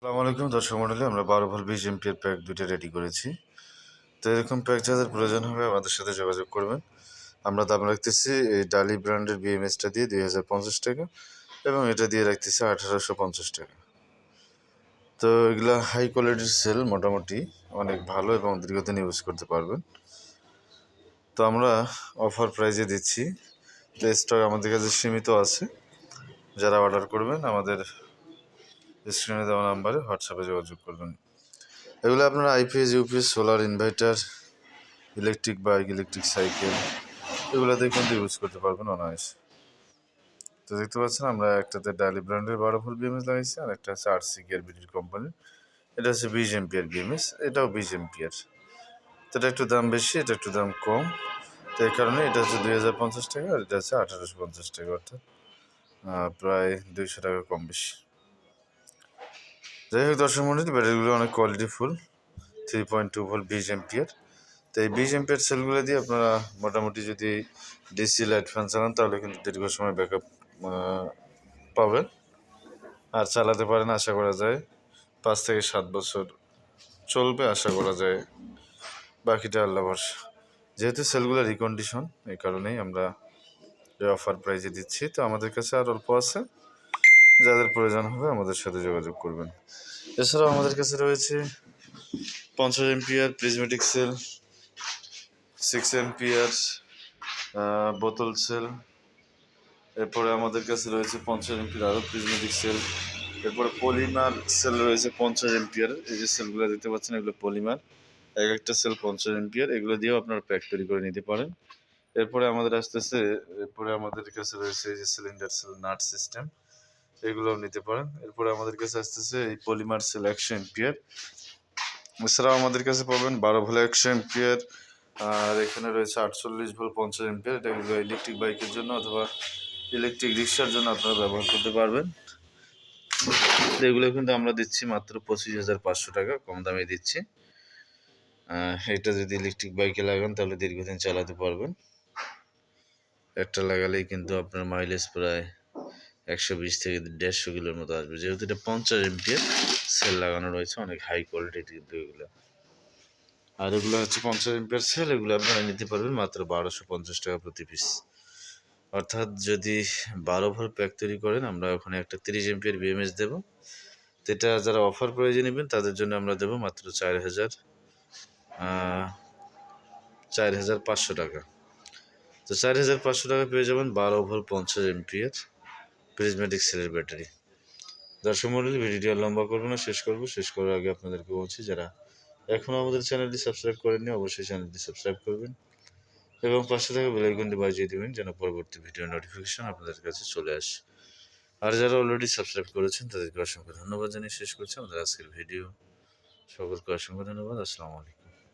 আসসালামু আলাইকুম, দর্শক মন্ডলী, আমরা বারো ভোল বিশ এমপির প্যাক দুইটা রেডি করেছি। তো এরকম প্যাক যাদের প্রয়োজন হবে আমাদের সাথে যোগাযোগ করবেন। আমরা দাম রাখতেছি এই ডালি ব্র্যান্ডের বিএমএসটা দিয়ে দুই হাজার পঞ্চাশ টাকা এবং এটা দিয়ে রাখতেছি আঠারোশো পঞ্চাশ টাকা। তো এগুলা হাই কোয়ালিটির সেল মোটামুটি অনেক ভালো এবং দীর্ঘদিন ইউজ করতে পারবেন। তো আমরা অফার প্রাইজে দিচ্ছি। তো স্টক আমাদের কাছে সীমিত আছে। যারা অর্ডার করবেন, আমাদের স্ক্রিনে দেওয়া নাম্বারে হোয়াটসঅ্যাপে যোগাযোগ করবেন। এগুলো আপনারা IPS, UPS, solar inverter, electric bike, electric cycle এগুলোতে কিন্তু ইউজ করতে পারবেন অনায়াসে। তো দেখতে পাচ্ছেন, আমরা একটাতে ডালি ব্র্যান্ডের বারো ফুল বিএমএস লাগাইছি, আর একটা হচ্ছে আরসি গিয়ার বিডির কোম্পানির। এটা হচ্ছে বিশ এমপিয়ার বিএমএস, এটাও বিশ এমপিয়ার। তো এটা একটু দাম বেশি, এটা একটু দাম কম। তো এই কারণে এটা হচ্ছে দুই হাজার পঞ্চাশ টাকা, আর এটা হচ্ছে আঠারোশো পঞ্চাশ টাকা, অর্থাৎ প্রায় দুইশো টাকা কম বেশি। যাই হোক, দর্শক মন্ডলী, ব্যাটারিগুলো অনেক quality full three point two volt বিশ এমপিয়ার তো এই বিশ এমপিয়ার সেলগুলো দিয়ে আপনারা মোটামুটি যদি ডিসি লাইট ফ্যান চালান, তাহলে কিন্তু দীর্ঘ সময় ব্যাকআপ পাবেন। আর চালাতে পারেন, আশা করা যায়, পাঁচ থেকে সাত বছর চলবে, আশা করা যায়। বাকিটা আল্লাহ যেহেতু সেলগুলো রিকন্ডিশন এই কারণেই আমরা অফার প্রাইজে দিচ্ছি। তো আমাদের কাছে আর অল্প আছে। যাদের প্রয়োজন হবে আমাদের সাথে যোগাযোগ করবেন। এছাড়াও আমাদের কাছে রয়েছে পঞ্চাশ ampere prismatic cell six ampere বোতল সেল এরপরে আমাদের কাছে রয়েছে পঞ্চাশ এমপির আরও প্রিজমেটিক সেল এরপরে পলিমার সেল রয়েছে পঞ্চাশ এমপিআর, এই যে সেলগুলো দেখতে পাচ্ছেন এগুলো পলিমার এক একটা সেল পঞ্চাশ এমপিআর, এগুলো দিয়েও আপনারা প্যাক তৈরি করে নিতে পারেন। এরপরে আমাদের আসতেছে, এরপরে আমাদের কাছে রয়েছে এই যে সিলিন্ডার সেল নাট সিস্টেম এগুলোও নিতে পারেন। এরপরে আমাদের কাছে আসতেছে এই পলিমার সেল একশো এমপিয়ার এছাড়াও আমাদের কাছে পাবেন বারো ভোল একশো এমপিয়ার আর এখানে রয়েছে আটচল্লিশ ভোল পঞ্চাশ এমপিয়ার এটা ইলেকট্রিক বাইকের জন্য অথবা ইলেকট্রিক রিক্সার জন্য আপনারা ব্যবহার করতে পারবেন। এগুলো কিন্তু আমরা দিচ্ছি মাত্র পঁচিশ হাজার পাঁচশো টাকা, কম দামে দিচ্ছি। এটা যদি ইলেকট্রিক বাইকে লাগান তাহলে দীর্ঘদিন চালাতে পারবেন। একটা লাগালেই কিন্তু আপনার মাইলেজ প্রায় একশো বিশ থেকে দেড়শো কিলোর মতো আসবে। যেহেতু এটা পঞ্চাশ এমপিএর সেল লাগানো রয়েছে, অনেক হাই কোয়ালিটির কিন্তু এগুলো। আর এগুলো হচ্ছে পঞ্চাশ এমপিএর সেল এগুলো আপনারা নিতে পারবেন মাত্র বারোশো পঞ্চাশ টাকা প্রতি পিস অর্থাৎ যদি বারো ভোল্ট প্যাক তৈরি করেন, আমরা ওখানে একটা তিরিশ এমপিএর বিএমএস দেবো। তো এটা যারা অফার প্রয়োজন নেবেন, তাদের জন্য আমরা দেবো মাত্র চার হাজার চার হাজার পাঁচশো টাকা। তো চার হাজার পাঁচশো টাকা পেয়ে যাবেন বারো ভোল্ট পঞ্চাশ এমপিএর প্রিজমেটিক সেলের ব্যাটারি দর্শক মন্ডলী ভিডিওটি আর লম্বা করব না, শেষ করব। শেষ করার আগে আপনাদেরকে বলছি, যারা এখনও আমাদের চ্যানেলটি সাবস্ক্রাইব করেননি, অবশ্যই চ্যানেলটি সাবস্ক্রাইব করবেন এবং পাশে থাকা বেলাইকনটি বাজিয়ে দেবেন, যেন পরবর্তী ভিডিও নোটিফিকেশন আপনাদের কাছে চলে আসে। আর যারা অলরেডি সাবস্ক্রাইব করেছেন, তাদেরকে অসংখ্য ধন্যবাদ জানিয়ে শেষ করছি। আমাদের আজকের ভিডিও সকলকে অসংখ্য ধন্যবাদ। আসসালামু আলাইকুম।